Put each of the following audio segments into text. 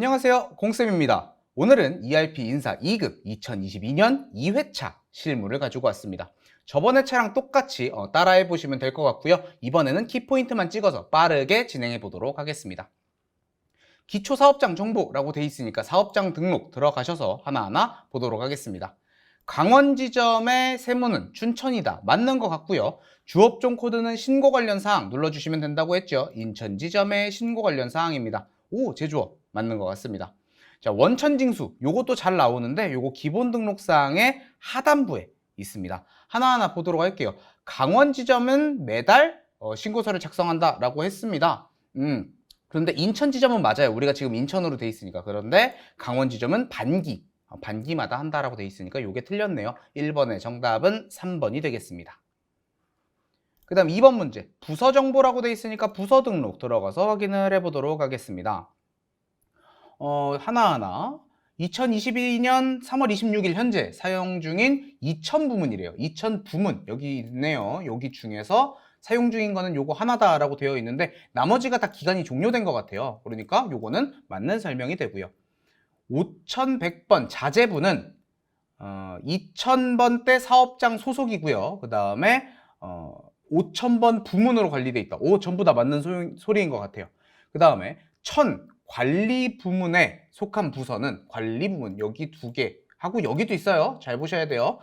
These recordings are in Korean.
안녕하세요. 공쌤입니다. 오늘은 ERP 인사 2급 2022년 2회차 실무를 가지고 왔습니다. 저번에 차랑 똑같이 어, 따라해 보시면 될 것 같고요. 이번에는 키포인트만 찍어서 빠르게 진행해 보도록 하겠습니다. 기초 사업장 정보라고 돼 있으니까 사업장 등록 들어가셔서 하나하나 보도록 하겠습니다. 강원 지점의 세무는 춘천이다. 맞는 것 같고요. 주업종 코드는 신고 관련 사항 눌러주시면 된다고 했죠. 인천 지점의 신고 관련 사항입니다. 오, 제주업 맞는 것 같습니다. 자, 원천징수 요것도 잘 나오는데 요거 기본 등록 사항의 하단부에 있습니다. 하나하나 보도록 할게요. 강원 지점은 매달 어, 신고서를 작성한다라고 했습니다. 음. 그런데 인천 지점은 맞아요. 우리가 지금 인천으로 돼 있으니까. 그런데 강원 지점은 반기 어, 반기마다 한다라고 돼 있으니까 요게 틀렸네요. 1번의 정답은 3번이 되겠습니다. 그 다음 2번 문제. 부서 정보라고 돼 있으니까 부서 등록 들어가서 확인을 해보도록 하겠습니다. 어, 하나하나. 2022년 3월 26일 현재 사용 중인 2000 부문이래요. 2000 부문. 여기 있네요. 여기 중에서 사용 중인 거는 요거 하나다라고 되어 있는데 나머지가 다 기간이 종료된 것 같아요. 그러니까 요거는 맞는 설명이 되고요. 5100번 자재부는 어, 2000번대 사업장 소속이고요. 그 다음에 어, 5000번 부문으로 관리돼 있다. 오, 전부 다 맞는 소, 소리인 것 같아요. 그 다음에 1000 관리 부문에 속한 부서는 관리 부문 여기 두 개 하고 여기도 있어요. 잘 보셔야 돼요.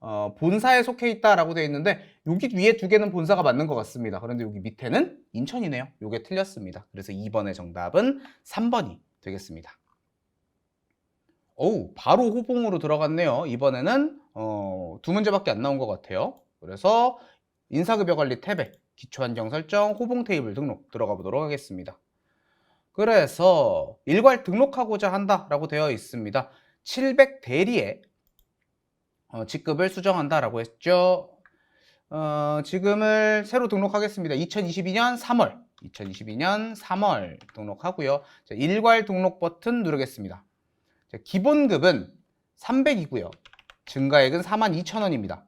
어, 본사에 속해 있다라고 되어 있는데 여기 위에 두 개는 본사가 맞는 것 같습니다. 그런데 여기 밑에는 인천이네요. 이게 틀렸습니다. 그래서 2번의 정답은 3번이 되겠습니다. 어우, 바로 호봉으로 들어갔네요. 이번에는 어, 두 문제밖에 안 나온 것 같아요. 그래서 인사급여 관리 탭에 기초한정 설정 호봉 테이블 등록 들어가 보도록 하겠습니다. 그래서 일괄 등록하고자 한다라고 되어 있습니다. 700 대리에 어, 직급을 수정한다라고 했죠. 어, 지금을 새로 등록하겠습니다. 2022년 3월, 2022년 3월 등록하고요. 자, 일괄 등록 버튼 누르겠습니다. 자, 기본급은 300이고요. 증가액은 42,000원입니다.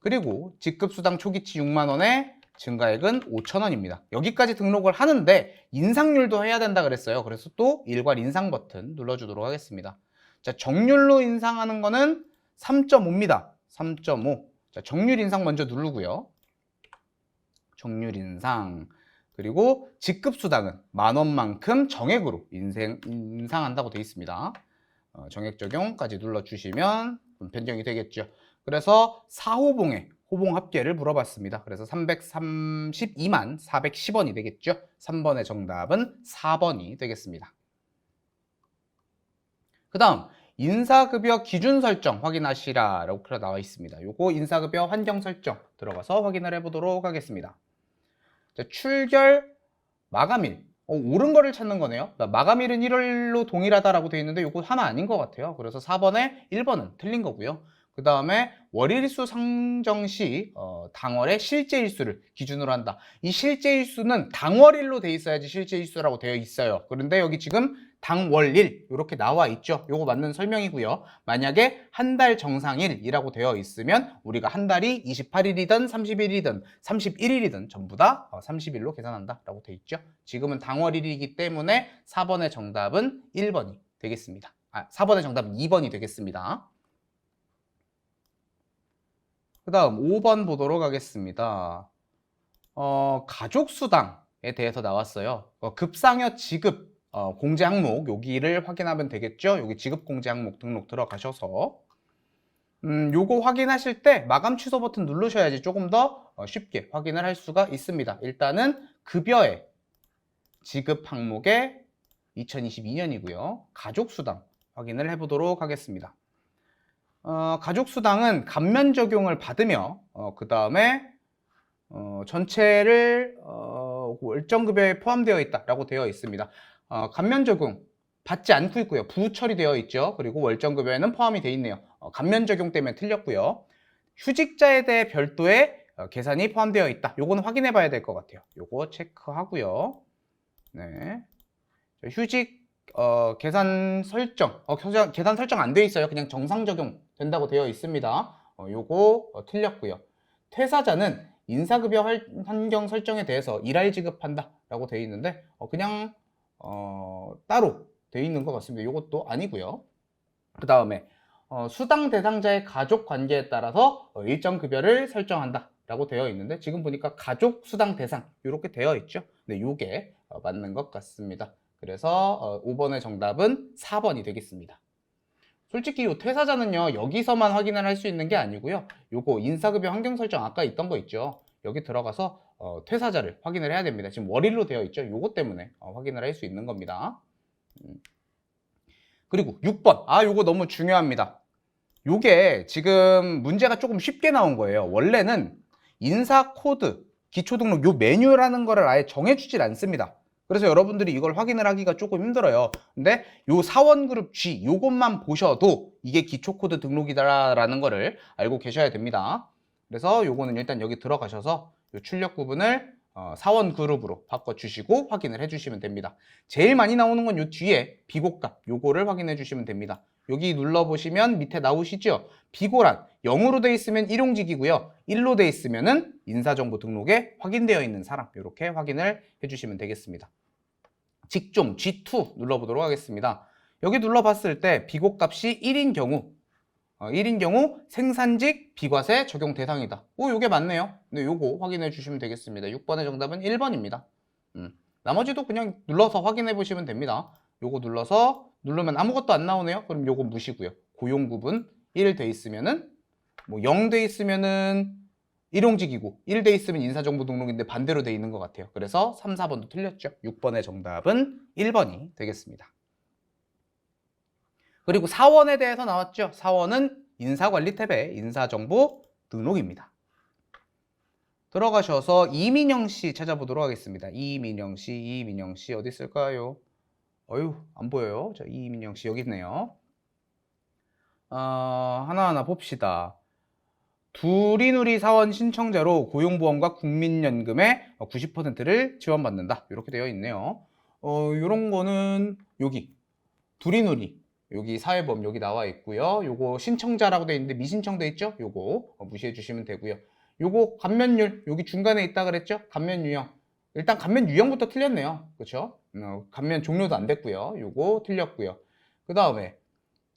그리고 직급수당 초기치 6만원에 증가액은 5,000원입니다. 여기까지 등록을 하는데 인상률도 해야 된다 그랬어요. 그래서 또 일괄 인상 버튼 눌러주도록 하겠습니다. 자, 정률로 인상하는 거는 3.5입니다. 3.5. 자, 정률 인상 먼저 누르고요. 정률 인상. 그리고 직급 수당은 만 원만큼 정액으로 인생, 인상한다고 되어 있습니다. 어, 정액 적용까지 눌러주시면 변경이 되겠죠. 그래서 4호봉에 호봉 합계를 물어봤습니다. 그래서 332만 410원이 되겠죠. 3번의 정답은 4번이 되겠습니다. 그 다음 인사급여 기준 설정 확인하시라라고 나와 있습니다. 요거 인사급여 환경 설정 들어가서 확인을 해보도록 하겠습니다. 자, 출결 마감일 어, 옳은 거를 찾는 거네요. 마감일은 1월로 동일하다라고 되어 있는데 요거 하나 아닌 것 같아요. 그래서 4번에 1번은 틀린 거고요. 그 다음에 월일수 상정 시 어, 당월의 실제 일수를 기준으로 한다. 이 실제 일수는 당월일로 돼 있어야지 실제 일수라고 되어 있어요. 그런데 여기 지금 당월일 이렇게 나와 있죠. 요거 맞는 설명이고요. 만약에 한 달 정상일이라고 되어 있으면 우리가 한 달이 28일이든 30일이든 31일이든 전부 다 30일로 계산한다라고 되어 있죠. 지금은 당월일이기 때문에 4번의 정답은 1번이 되겠습니다. 아, 4번의 정답은 2번이 되겠습니다. 그 다음 5번 보도록 하겠습니다. 어, 가족수당에 대해서 나왔어요. 어, 급상여 지급 어, 공제 항목 여기를 확인하면 되겠죠. 여기 지급 공제 항목 등록 들어가셔서 음, 요거 확인하실 때 마감 취소 버튼 누르셔야지 조금 더 어, 쉽게 확인을 할 수가 있습니다. 일단은 급여의 지급 항목에 2022년이고요. 가족수당 확인을 해보도록 하겠습니다. 어, 가족수당은 감면 적용을 받으며 어, 그 다음에 어, 전체를 어, 월정급여에 포함되어 있다라고 되어 있습니다. 어, 감면 적용 받지 않고 있고요. 부처리되어 있죠. 그리고 월정급여에는 포함이 되어 있네요. 어, 감면 적용 때문에 틀렸고요. 휴직자에 대해 별도의 어, 계산이 포함되어 있다. 요거는 확인해 봐야 될 것 같아요. 요거 체크하고요. 네. 휴직 어, 계산 설정, 어, 계산 설정 안 돼 있어요. 그냥 정상 적용 된다고 되어 있습니다. 어, 요거 어, 틀렸고요. 퇴사자는 인사급여 환경 설정에 대해서 일할 지급한다 라고 되어 있는데 어, 그냥 어, 따로 돼 있는 것 같습니다. 이것도 아니고요. 그 다음에 어, 수당 대상자의 가족 관계에 따라서 어, 일정 급여를 설정한다. 라고 되어 있는데 지금 보니까 가족 수당 대상 이렇게 되어 있죠. 네, 요게 어, 맞는 것 같습니다. 그래서 어, 5번의 정답은 4번이 되겠습니다. 솔직히 이 퇴사자는요 여기서만 확인을 할 수 있는 게 아니고요. 요거 인사급여 환경 설정 아까 있던 거 있죠. 여기 들어가서 어, 퇴사자를 확인을 해야 됩니다. 지금 월일로 되어 있죠. 요거 때문에 어, 확인을 할 수 있는 겁니다. 음. 그리고 6번. 아, 요거 너무 중요합니다. 요게 지금 문제가 조금 쉽게 나온 거예요. 원래는 인사 코드, 기초 등록 요 메뉴라는 거를 아예 정해주질 않습니다. 그래서 여러분들이 이걸 확인을 하기가 조금 힘들어요. 근데 요 사원 그룹 G 요것만 보셔도 이게 기초 코드 등록이다라는 거를 알고 계셔야 됩니다. 그래서 요거는 일단 여기 들어가셔서 요 출력 부분을 어, 사원 그룹으로 바꿔주시고 확인을 해주시면 됩니다. 제일 많이 나오는 건 요 뒤에 비고값 요거를 확인해 주시면 됩니다. 여기 눌러보시면 밑에 나오시죠? 비고란 0으로 돼 있으면 일용직이고요. 1로 돼 있으면 은 인사정보 등록에 확인되어 있는 사람 이렇게 확인을 해주시면 되겠습니다. 직종 G2 눌러보도록 하겠습니다. 여기 눌러봤을 때 비고값이 1인 경우 어, 1인 경우 생산직 비과세 적용 대상이다. 오, 요게 맞네요. 네, 요거 확인해 주시면 되겠습니다. 6번의 정답은 1번입니다. 음, 나머지도 그냥 눌러서 확인해 보시면 됩니다. 요거 눌러서 누르면 아무것도 안 나오네요. 그럼 요거 무시고요. 고용 부분 1 돼 있으면은 뭐 0 돼 있으면은 일용직이고 1돼 있으면 인사정보 등록인데 반대로 돼 있는 것 같아요. 그래서 3, 4번도 틀렸죠. 6번의 정답은 1번이 되겠습니다. 그리고 사원에 대해서 나왔죠. 사원은 인사관리 탭의 인사정보 등록입니다. 들어가셔서 이민영 씨 찾아보도록 하겠습니다. 이민영 씨, 이민영 씨 어디 있을까요? 어휴, 안 보여요. 자, 이민영 씨 여기 있네요. 어, 하나하나 봅시다. 두리누리 사원 신청자로 고용보험과 국민연금의 90%를 지원받는다. 이렇게 되어 있네요. 어, 요런 거는 여기 두리누리 여기 사회보험 여기 나와 있고요. 요거 신청자라고 되어 있는데 미신청 돼 있죠? 요거 어, 무시해 주시면 되고요. 요거 감면율 여기 중간에 있다 그랬죠? 감면 유형. 일단 감면 유형부터 틀렸네요. 그렇죠? 어, 감면 종료도 안 됐고요. 요거 틀렸고요. 그 다음에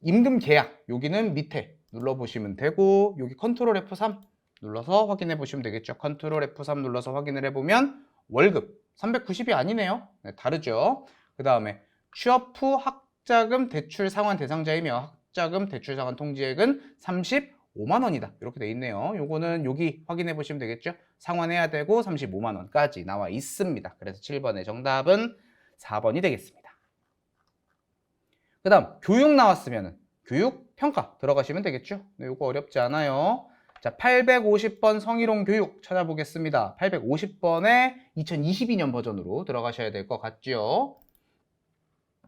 임금 계약 여기는 밑에 눌러보시면 되고 여기 컨트롤 F3 눌러서 확인해 보시면 되겠죠. 컨트롤 F3 눌러서 확인을 해보면 월급 390이 아니네요. 네, 다르죠. 그 다음에 취업 후 학자금 대출 상환 대상자이며 학자금 대출 상환 통지액은 35만 원이다. 이렇게 돼 있네요. 요거는 여기 확인해 보시면 되겠죠. 상환해야 되고 35만 원까지 나와 있습니다. 그래서 7번의 정답은 4번이 되겠습니다. 그 다음 교육 나왔으면 교육 평가 들어가시면 되겠죠. 네, 이거 어렵지 않아요. 자, 850번 성희롱 교육 찾아보겠습니다. 850번의 2022년 버전으로 들어가셔야 될 것 같죠.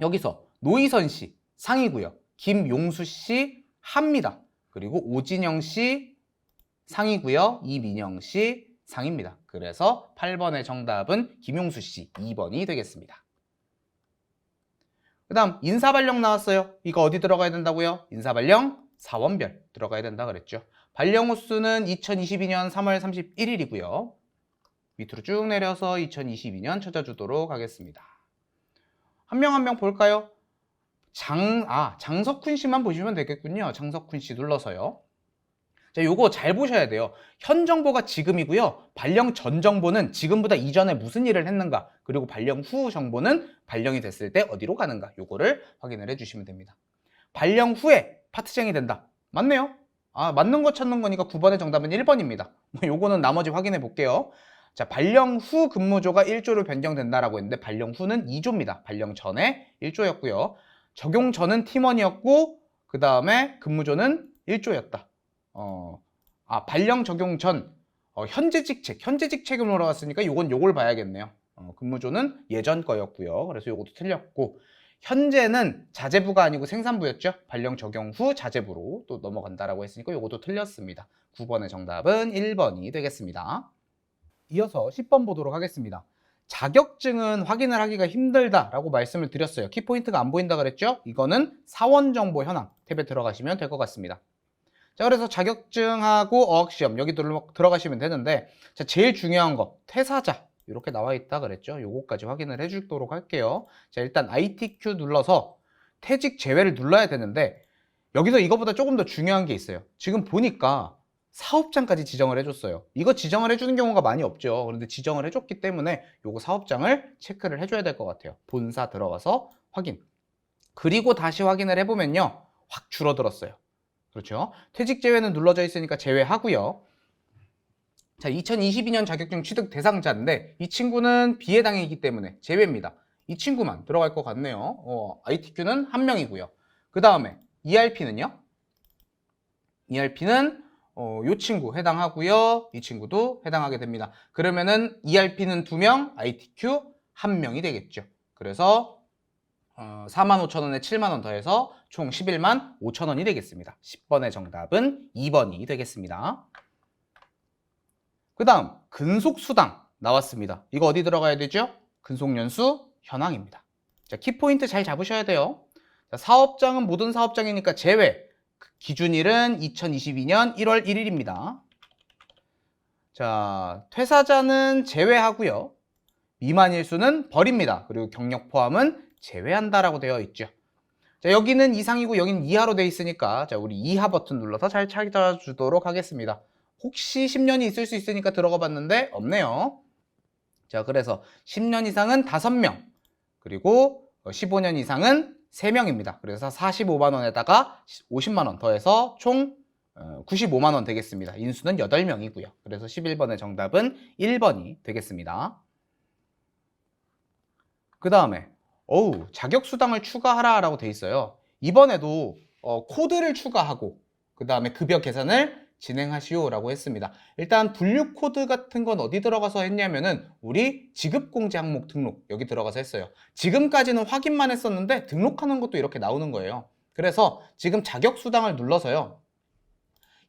여기서 노희선 씨 상이고요. 김용수 씨 합니다. 그리고 오진영 씨 상이고요. 이민영 씨 상입니다. 그래서 8번의 정답은 김용수 씨 2번이 되겠습니다. 그 다음 인사발령 나왔어요. 이거 어디 들어가야 된다고요? 인사발령 사원별 들어가야 된다 그랬죠. 발령 호수는 2022년 3월 31일이고요. 밑으로 쭉 내려서 2022년 찾아주도록 하겠습니다. 한 명 한 명 볼까요? 장, 아, 장석훈 씨만 보시면 되겠군요. 장석훈 씨 눌러서요. 자, 요거 잘 보셔야 돼요. 현 정보가 지금이고요. 발령 전 정보는 지금보다 이전에 무슨 일을 했는가, 그리고 발령 후 정보는 발령이 됐을 때 어디로 가는가, 요거를 확인을 해주시면 됩니다. 발령 후에 파트쟁이 된다. 맞네요. 아, 맞는 거 찾는 거니까 9번의 정답은 1번입니다. 뭐 요거는 나머지 확인해 볼게요. 자, 발령 후 근무조가 1조로 변경된다라고 했는데 발령 후는 2조입니다. 발령 전에 1조였고요. 적용 전은 팀원이었고 그 다음에 근무조는 1조였다. 어, 아 발령 적용 전 어, 현재 직책, 현재 직책으로 나왔으니까 요건 요걸 봐야겠네요. 어, 근무조는 예전 거였고요. 그래서 요것도 틀렸고 현재는 자재부가 아니고 생산부였죠. 발령 적용 후 자재부로 또 넘어간다라고 했으니까 요것도 틀렸습니다. 9번의 정답은 1번이 되겠습니다. 이어서 10번 보도록 하겠습니다. 자격증은 확인을 하기가 힘들다라고 말씀을 드렸어요. 키포인트가 안 보인다 그랬죠? 이거는 사원 정보 현황 탭에 들어가시면 될 것 같습니다. 자, 그래서 자격증하고 어학시험 여기 들어, 들어가시면 되는데 자, 제일 중요한 거 퇴사자 이렇게 나와 있다 그랬죠? 요거까지 확인을 해 주도록 할게요. 자, 일단 ITQ 눌러서 퇴직 제외를 눌러야 되는데 여기서 이거보다 조금 더 중요한 게 있어요. 지금 보니까 사업장까지 지정을 해줬어요. 이거 지정을 해주는 경우가 많이 없죠. 그런데 지정을 해줬기 때문에 요거 사업장을 체크를 해줘야 될 것 같아요. 본사 들어가서 확인. 그리고 다시 확인을 해보면요. 확 줄어들었어요. 그렇죠? 퇴직 제외는 눌러져 있으니까 제외하고요. 자, 2022년 자격증 취득 대상자인데 이 친구는 비해당이기 때문에 제외입니다. 이 친구만 들어갈 것 같네요. 어, ITQ는 한 명이고요. 그 다음에 ERP는요? ERP는 어, 이 친구 해당하고요. 이 친구도 해당하게 됩니다. 그러면은 ERP는 두 명, ITQ 한 명이 되겠죠. 그래서 어, 45,000원에 7만 원 더해서 총 11만 5천 원이 되겠습니다. 10번의 정답은 2번이 되겠습니다. 그 다음 근속수당 나왔습니다. 이거 어디 들어가야 되죠? 근속연수 현황입니다. 자, 키포인트 잘 잡으셔야 돼요. 자, 사업장은 모든 사업장이니까 제외. 그 기준일은 2022년 1월 1일입니다. 자, 퇴사자는 제외하고요. 미만 일수는 버립니다. 그리고 경력 포함은 제외한다라고 되어 있죠. 자, 여기는 이상이고 여기는 이하로 되어 있으니까 자, 우리 이하 버튼 눌러서 잘 찾아주도록 하겠습니다. 혹시 10년이 있을 수 있으니까 들어가 봤는데 없네요. 자, 그래서 10년 이상은 5명, 그리고 15년 이상은 3명입니다. 그래서 45만 원에다가 50만 원 더해서 총 95만 원 되겠습니다. 인수는 8명이고요. 그래서 11번의 정답은 1번이 되겠습니다. 그 다음에 어우 자격 수당을 추가하라라고 돼 있어요. 이번에도 어, 코드를 추가하고 그 다음에 급여 계산을 진행하시오라고 했습니다. 일단 분류 코드 같은 건 어디 들어가서 했냐면은 우리 지급 공제 항목 등록 여기 들어가서 했어요. 지금까지는 확인만 했었는데 등록하는 것도 이렇게 나오는 거예요. 그래서 지금 자격 수당을 눌러서요.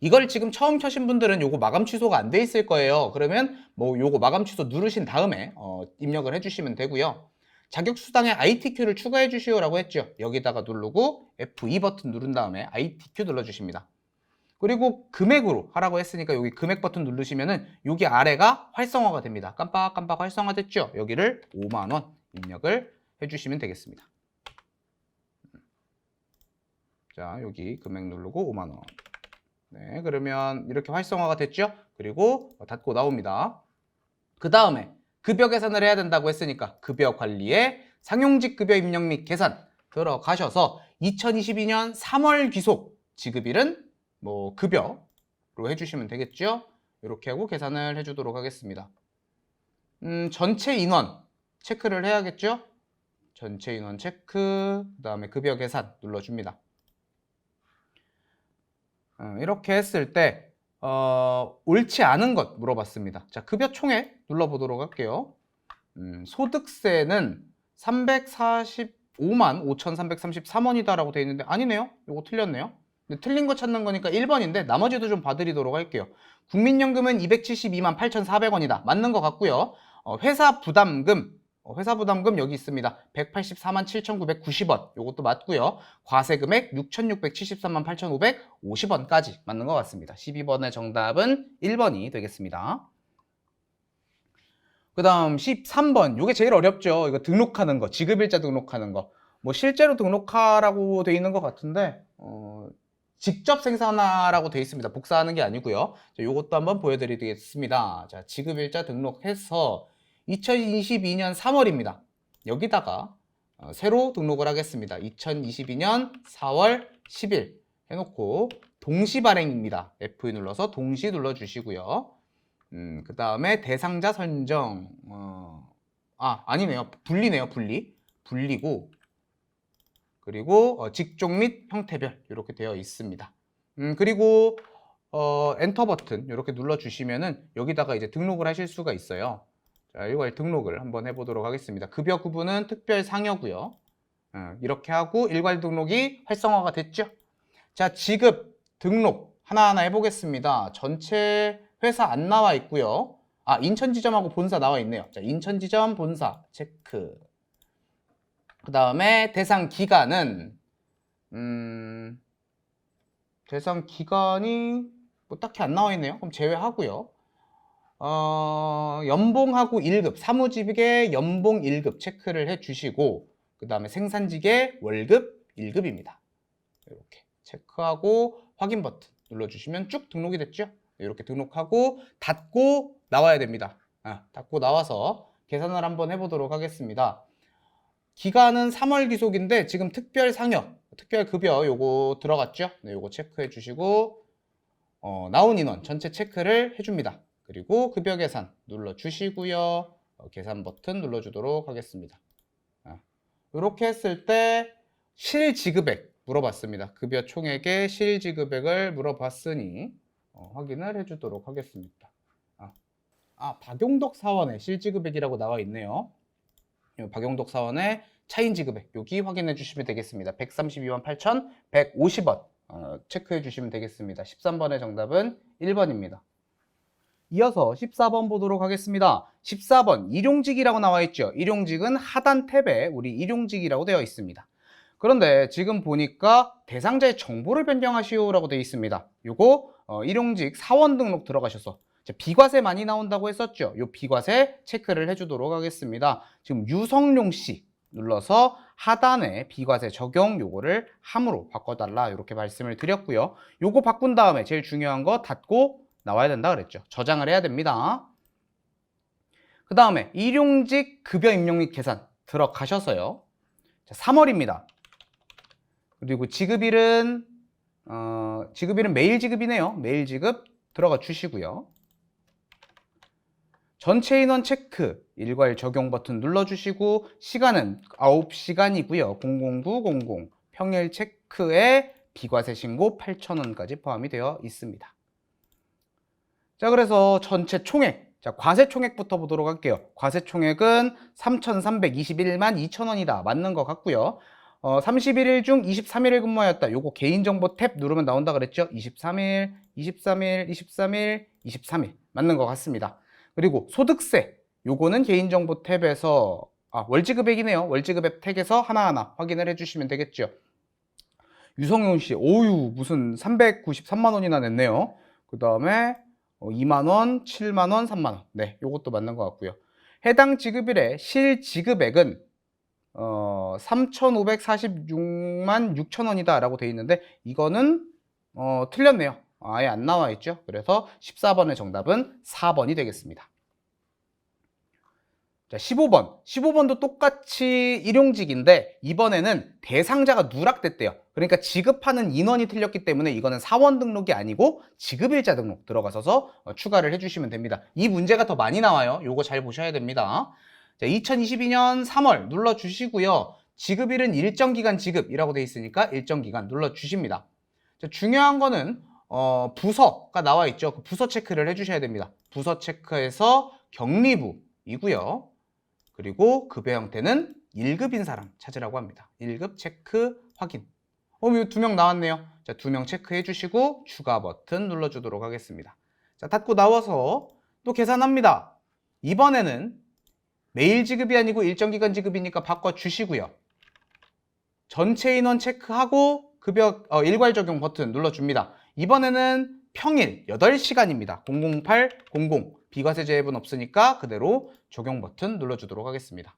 이걸 지금 처음 켜신 분들은 요거 마감 취소가 안 돼 있을 거예요. 그러면 뭐 요거 마감 취소 누르신 다음에 어, 입력을 해주시면 되고요. 자격 수당에 ITQ를 추가해 주시오라고 했죠. 여기다가 누르고 F2 버튼 누른 다음에 ITQ 눌러 주십니다. 그리고 금액으로 하라고 했으니까 여기 금액 버튼 누르시면은 여기 아래가 활성화가 됩니다. 깜빡깜빡 활성화 됐죠? 여기를 5만 원 입력을 해 주시면 되겠습니다. 자, 여기 금액 누르고 5만 원. 네, 그러면 이렇게 활성화가 됐죠? 그리고 닫고 나옵니다. 그 다음에 급여 계산을 해야 된다고 했으니까 급여 관리에 상용직 급여 입력 및 계산 들어가셔서 2022년 3월 귀속 지급일은 뭐 급여로 해주시면 되겠죠. 이렇게 하고 계산을 해주도록 하겠습니다. 음, 전체 인원 체크를 해야겠죠. 전체 인원 체크, 그 다음에 급여 계산 눌러줍니다. 어, 이렇게 했을 때 어, 옳지 않은 것 물어봤습니다. 자, 급여 총액 눌러보도록 할게요. 음, 소득세는 345만 5,333원이다라고 되어 있는데 아니네요. 이거 틀렸네요. 근데 틀린 거 찾는 거니까 1번인데 나머지도 좀 봐드리도록 할게요. 국민연금은 272만 8,400원이다. 맞는 것 같고요. 어, 회사 부담금 어, 회사 부담금 여기 있습니다. 184만 7,990원. 요것도 맞고요. 과세 금액 6,673만 8,550원까지 맞는 것 같습니다. 12번의 정답은 1번이 되겠습니다. 그 다음 13번. 요게 제일 어렵죠. 이거 등록하는 거. 지급일자 등록하는 거. 뭐 실제로 등록하라고 돼 있는 것 같은데 어, 직접 생산하라고 돼 있습니다. 복사하는 게 아니고요. 자, 요것도 한번 보여드리겠습니다. 자, 지급일자 등록해서 2022년 3월입니다. 여기다가 어, 새로 등록을 하겠습니다. 2022년 4월 10일 해놓고 동시 발행입니다. F2 눌러서 동시 눌러주시고요. 음, 그 다음에 대상자 선정. 어, 아, 아니네요. 분리네요. 분리. 분리고 그리고 어, 직종 및 형태별 이렇게 되어 있습니다. 음, 그리고 어, 엔터 버튼 이렇게 눌러주시면은 여기다가 이제 등록을 하실 수가 있어요. 자, 이걸 등록을 한번 해보도록 하겠습니다. 급여 구분은 특별 상여고요. 어, 이렇게 하고 일괄 등록이 활성화가 됐죠. 자, 지급 등록 하나하나 해보겠습니다. 전체 회사 안 나와 있고요. 아, 인천 지점하고 본사 나와 있네요. 자, 인천 지점 본사 체크. 그 다음에 대상 기간은 음, 대상 기간이 뭐 딱히 안 나와 있네요. 그럼 제외하고요. 어, 연봉하고 1급, 사무직의 연봉 1급 체크를 해 주시고 그 다음에 생산직의 월급 1급입니다. 이렇게 체크하고 확인 버튼 눌러주시면 쭉 등록이 됐죠? 이렇게 등록하고 닫고 나와야 됩니다. 아, 닫고 나와서 계산을 한번 해보도록 하겠습니다. 기간은 3월 기속인데 지금 특별 상여, 특별 급여 요거 들어갔죠? 네, 요거 체크해 주시고 어, 나온 인원 전체 체크를 해줍니다. 그리고 급여 계산 눌러 주시고요. 어, 계산 버튼 눌러 주도록 하겠습니다. 아, 이렇게 했을 때 실지급액 물어봤습니다. 급여 총액의 실지급액을 물어봤으니 어, 확인을 해주도록 하겠습니다. 아, 아, 박용덕 사원의 실지급액이라고 나와 있네요. 요 박용덕 사원의 차인 지급액 여기 확인해 주시면 되겠습니다. 132만 8,150원 어, 체크해 주시면 되겠습니다. 13번의 정답은 1번입니다. 이어서 14번 보도록 하겠습니다. 14번 일용직이라고 나와 있죠. 일용직은 하단 탭에 우리 일용직이라고 되어 있습니다. 그런데 지금 보니까 대상자의 정보를 변경하시오라고 되어 있습니다. 요거 어, 일용직 사원 등록 들어가셔서 비과세 많이 나온다고 했었죠. 요 비과세 체크를 해주도록 하겠습니다. 지금 유성룡 씨 눌러서 하단에 비과세 적용 요거를 함으로 바꿔달라 이렇게 말씀을 드렸고요. 요거 바꾼 다음에 제일 중요한 거 닫고 나와야 된다 그랬죠. 저장을 해야 됩니다. 그 다음에 일용직 급여 입력 및 계산 들어가셔서요. 자, 3월입니다. 그리고 지급일은 어, 지급일은 매일 지급이네요. 매일 지급 들어가 주시고요. 전체 인원 체크 일괄 적용 버튼 눌러주시고 시간은 9시간이고요. 00900 평일 체크에 비과세 신고 8,000원까지 포함이 되어 있습니다. 자, 그래서 전체 총액, 자, 과세 총액부터 보도록 할게요. 과세 총액은 3,321만 2천원이다. 맞는 것 같고요. 어, 31일 중 23일을 근무하였다. 요거 개인정보 탭 누르면 나온다 그랬죠? 23일, 23일, 23일, 23일. 맞는 것 같습니다. 그리고 소득세, 요거는 개인정보 탭에서, 아, 월지급액이네요. 월지급액 탭에서 하나하나 확인을 해주시면 되겠죠. 유성용 씨, 오유, 무슨 393만 원이나 냈네요. 그 다음에 2만원, 7만원, 3만원. 네, 요것도 맞는 것 같고요. 해당 지급일의 실지급액은 어, 3,546만 6천 원이다 라고 되어 있는데 이거는 어, 틀렸네요. 아예 안 나와 있죠. 그래서 14번의 정답은 4번이 되겠습니다. 자, 15번. 15번도 똑같이 일용직인데 이번에는 대상자가 누락됐대요. 그러니까 지급하는 인원이 틀렸기 때문에 이거는 사원 등록이 아니고 지급일자 등록 들어가셔서 어, 추가를 해주시면 됩니다. 이 문제가 더 많이 나와요. 요거 잘 보셔야 됩니다. 자, 2022년 3월 눌러주시고요. 지급일은 일정 기간 지급이라고 되어 있으니까 일정 기간 눌러주십니다. 자, 중요한 거는 어, 부서가 나와 있죠. 그 부서 체크를 해주셔야 됩니다. 부서 체크에서 격리부이고요. 그리고 급여 형태는 1급인 사람 찾으라고 합니다. 1급 체크 확인. 어, 두명 나왔네요. 자, 두 명 체크해 주시고 추가 버튼 눌러주도록 하겠습니다. 자, 닫고 나와서 또 계산합니다. 이번에는 매일 지급이 아니고 일정 기간 지급이니까 바꿔 주시고요. 전체 인원 체크하고 급여 어, 일괄 적용 버튼 눌러줍니다. 이번에는 평일 8시간입니다. 008, 00 비과세 제외분 없으니까 그대로 적용 버튼 눌러주도록 하겠습니다.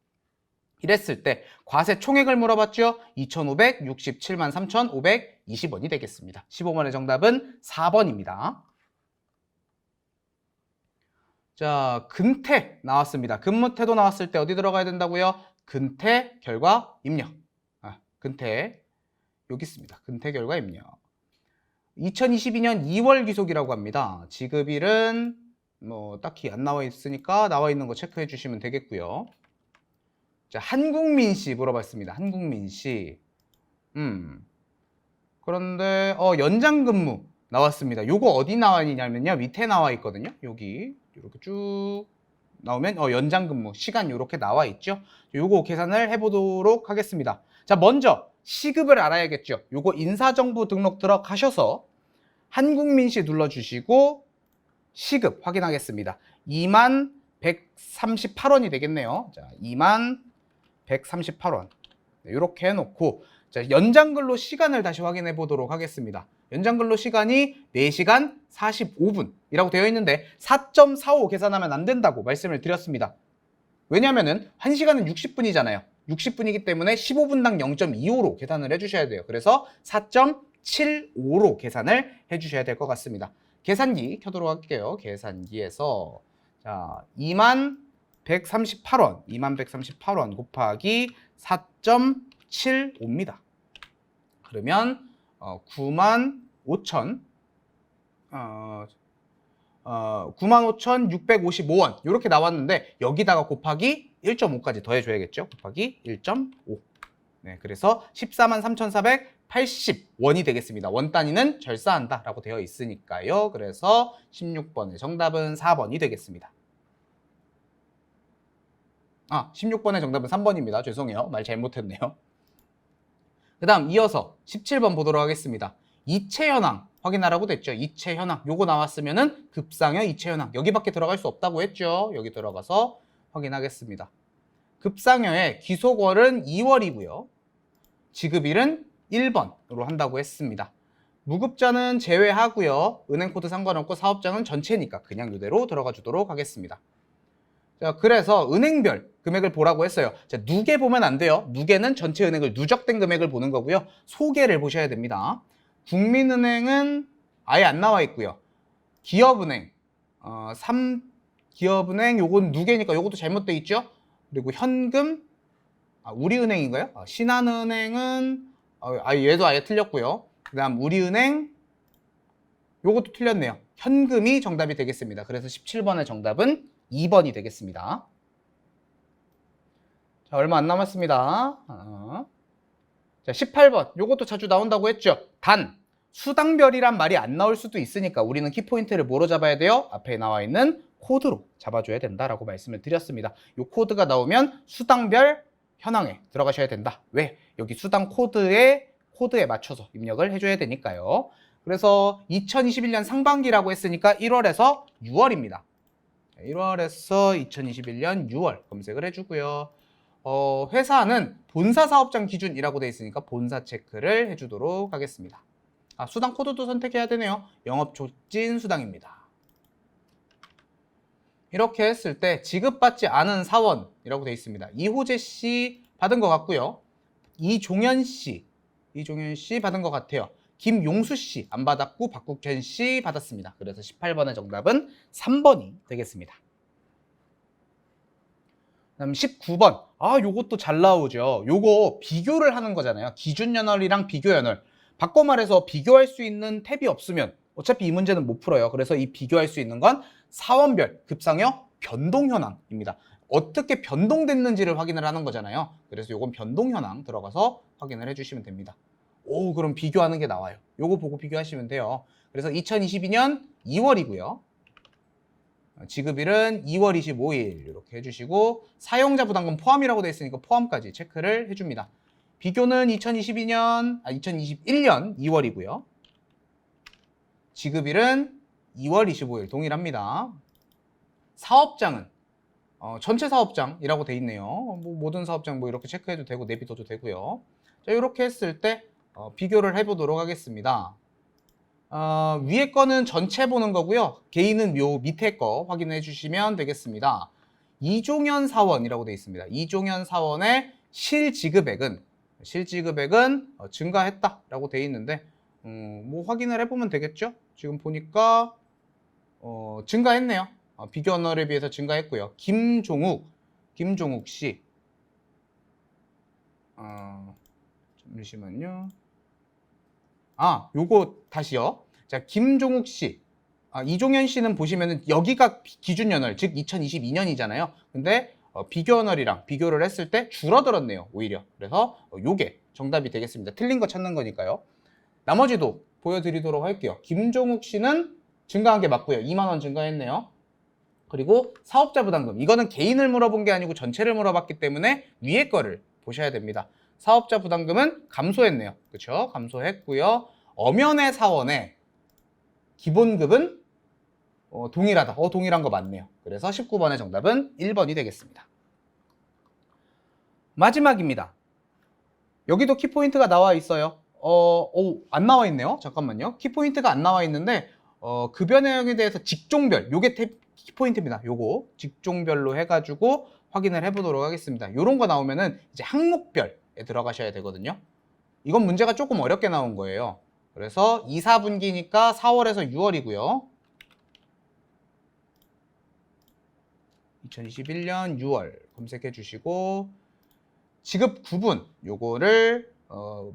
이랬을 때 과세 총액을 물어봤죠? 2,567만 3,520원이 되겠습니다. 15번의 정답은 4번입니다. 자, 근태 나왔습니다. 근무태도 나왔을 때 어디 들어가야 된다고요? 근태 결과 입력. 아, 근태 여기 있습니다. 근태 결과 입력. 2022년 2월 기속이라고 합니다. 지급일은 뭐 딱히 안 나와 있으니까 나와 있는 거 체크해 주시면 되겠고요. 자, 한국민 씨 물어봤습니다. 한국민 씨. 음. 그런데 어 연장 근무 나왔습니다. 요거 어디 나와 있냐면요. 밑에 나와 있거든요. 여기 이렇게 쭉 나오면 어 연장 근무 시간 이렇게 나와 있죠. 요거 계산을 해 보도록 하겠습니다. 자, 먼저 시급을 알아야겠죠. 요거 인사정보 등록 들어가셔서 한국민 씨 눌러주시고 시급 확인하겠습니다. 2만 138원이 되겠네요. 자, 2만 138원. 이렇게 해놓고 자, 연장근로 시간을 다시 확인해 보도록 하겠습니다. 연장 근로 시간이 4시간 45분이라고 되어 있는데 4.45 계산하면 안 된다고 말씀을 드렸습니다. 왜냐면은 1시간은 60분이잖아요. 60분이기 때문에 15분당 0.25로 계산을 해주셔야 돼요. 그래서 4.75로 계산을 해주셔야 될 것 같습니다. 계산기 켜도록 할게요. 계산기에서 자 2만 138원, 2만 138원 곱하기 4.75입니다. 그러면 어, 9만 5천 어, 어, 95,655원 이렇게 나왔는데 여기다가 곱하기 1.5까지 더해줘야겠죠. 곱하기 1.5 네, 그래서 143,480원이 되겠습니다. 원 단위는 절사한다 라고 되어 있으니까요. 그래서 16번의 정답은 4번이 되겠습니다. 아, 16번의 정답은 3번입니다. 죄송해요. 말 잘못했네요. 그 다음 이어서 17번 보도록 하겠습니다. 이체 현황 확인하라고 됐죠. 이체 현황 요거 나왔으면은 급상여 이체 현황 여기밖에 들어갈 수 없다고 했죠. 여기 들어가서 확인하겠습니다. 급상여의 기속월은 2월이고요. 지급일은 1번으로 한다고 했습니다. 무급자는 제외하고요. 은행 코드 상관없고 사업장은 전체니까 그냥 이대로 들어가 주도록 하겠습니다. 자, 그래서 은행별 금액을 보라고 했어요. 자, 누계 보면 안 돼요. 누계는 전체 은행을 누적된 금액을 보는 거고요. 소개를 보셔야 됩니다. 국민은행은 아예 안 나와 있고요. 기업은행, 어, 3 기업은행 요건 누계니까 요것도 잘못돼 있죠. 그리고 현금, 아, 우리은행인가요? 아, 신한은행은 어, 아, 얘도 아예 틀렸고요. 그다음 우리은행 요것도 틀렸네요. 현금이 정답이 되겠습니다. 그래서 17번의 정답은 2번이 되겠습니다. 자, 얼마 안 남았습니다. 어. 자, 18번. 요것도 자주 나온다고 했죠. 단, 수당별이란 말이 안 나올 수도 있으니까 우리는 키포인트를 뭐로 잡아야 돼요? 앞에 나와 있는 코드로 잡아줘야 된다라고 말씀을 드렸습니다. 요 코드가 나오면 수당별 현황에 들어가셔야 된다. 왜? 여기 수당 코드에 코드에 맞춰서 입력을 해줘야 되니까요. 그래서 2021년 상반기라고 했으니까 1월에서 6월입니다. 1월에서 2021년 6월 검색을 해주고요. 어, 회사는 본사 사업장 기준이라고 되어 있으니까 본사 체크를 해주도록 하겠습니다. 아, 수당 코드도 선택해야 되네요. 영업 촉진 수당입니다. 이렇게 했을 때 지급받지 않은 사원이라고 되어 있습니다. 이호재 씨 받은 것 같고요. 이종현 씨, 이종현 씨 받은 것 같아요. 김용수 씨 안 받았고 박국현 씨 받았습니다. 그래서 18번의 정답은 3번이 되겠습니다. 그다음 19번. 아, 요것도 잘 나오죠. 요거 비교를 하는 거잖아요. 기준 연월이랑 비교 연월. 바꿔 말해서 비교할 수 있는 탭이 없으면 어차피 이 문제는 못 풀어요. 그래서 이 비교할 수 있는 건 사원별 급상여 변동 현황입니다. 어떻게 변동됐는지를 확인을 하는 거잖아요. 그래서 요건 변동 현황 들어가서 확인을 해 주시면 됩니다. 오, 그럼 비교하는 게 나와요. 요거 보고 비교하시면 돼요. 그래서 2022년 2월이고요. 지급일은 2월 25일 이렇게 해주시고 사용자 부담금 포함이라고 되어 있으니까 포함까지 체크를 해줍니다. 비교는 2022년, 아 2021년 2월이고요. 지급일은 2월 25일 동일합니다. 사업장은 어, 전체 사업장이라고 돼 있네요. 뭐, 모든 사업장 뭐 이렇게 체크해도 되고 내비둬도 되고요. 자 이렇게 했을 때 어, 비교를 해보도록 하겠습니다. 어, 위에 거는 전체 보는 거고요. 개인은 요 밑에 거 확인해 주시면 되겠습니다. 이종현 사원이라고 되어 있습니다. 이종현 사원의 실지급액은 실지급액은 어, 증가했다라고 되어 있는데 음, 뭐 확인을 해보면 되겠죠. 지금 보니까 어, 증가했네요. 어, 비교 언어에 비해서 증가했고요. 김종욱, 김종욱 씨. 어, 잠시만요. 아, 요거 다시요. 자, 김종욱 씨. 아, 이종현 씨는 보시면은 여기가 비- 기준 연월, 즉 2022년이잖아요. 근데 어, 비교 연월이랑 비교를 했을 때 줄어들었네요, 오히려. 그래서 어, 요게 정답이 되겠습니다. 틀린 거 찾는 거니까요. 나머지도 보여드리도록 할게요. 김종욱 씨는 증가한 게 맞고요. 2만 원 증가했네요. 그리고 사업자 부담금. 이거는 개인을 물어본 게 아니고 전체를 물어봤기 때문에 위에 거를 보셔야 됩니다. 사업자 부담금은 감소했네요. 그렇죠? 감소했고요. 엄연의 사원의 기본급은 어, 동일하다. 어, 동일한 거 맞네요. 그래서 19번의 정답은 1번이 되겠습니다. 마지막입니다. 여기도 키포인트가 나와 있어요. 어, 오, 안 나와 있네요. 잠깐만요. 키포인트가 안 나와 있는데, 어, 급여 내용에 대해서 직종별, 요게 탭- 키포인트입니다. 요거 직종별로 해가지고 확인을 해보도록 하겠습니다. 이런 거 나오면은 이제 항목별에 들어가셔야 되거든요. 이건 문제가 조금 어렵게 나온 거예요. 그래서 2, 4분기니까 4월에서 6월이고요. 2021년 6월 검색해 주시고 지급 구분 요거를 어,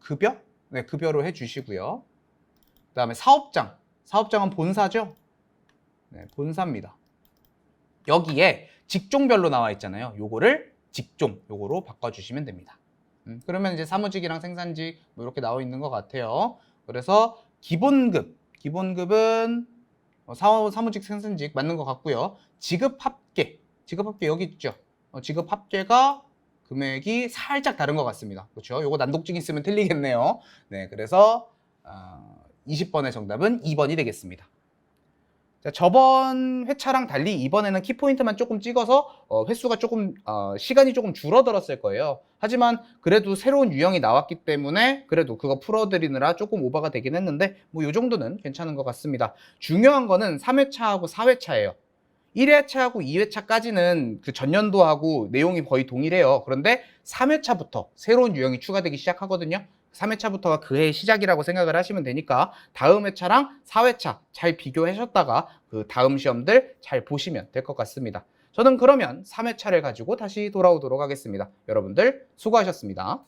급여? 네, 급여로 해 주시고요. 그다음에 사업장. 사업장은 본사죠? 네, 본사입니다. 여기에 직종별로 나와 있잖아요. 요거를 직종 요거로 바꿔 주시면 됩니다. 음, 그러면 이제 사무직이랑 생산직 뭐 이렇게 나와 있는 것 같아요. 그래서 기본급, 기본급은 어, 사, 사무직 생산직 맞는 것 같고요. 지급 합계, 지급 합계 여기 있죠. 어, 지급 합계가 금액이 살짝 다른 것 같습니다. 그렇죠? 요거 난독증 있으면 틀리겠네요. 네, 그래서 어, 20번의 정답은 2번이 되겠습니다. 자, 저번 회차랑 달리 이번에는 키포인트만 조금 찍어서 어, 횟수가 조금 어, 시간이 조금 줄어들었을 거예요. 하지만 그래도 새로운 유형이 나왔기 때문에 그래도 그거 풀어드리느라 조금 오버가 되긴 했는데 뭐요 정도는 괜찮은 것 같습니다. 중요한 거는 3회차하고 4회차예요. 1회차하고 2회차까지는 그 전년도하고 내용이 거의 동일해요. 그런데 3회차부터 새로운 유형이 추가되기 시작하거든요. 3회차부터가 그해 시작이라고 생각을 하시면 되니까 다음 회차랑 4회차 잘 비교하셨다가 그 다음 시험들 잘 보시면 될 것 같습니다. 저는 그러면 3회차를 가지고 다시 돌아오도록 하겠습니다. 여러분들 수고하셨습니다.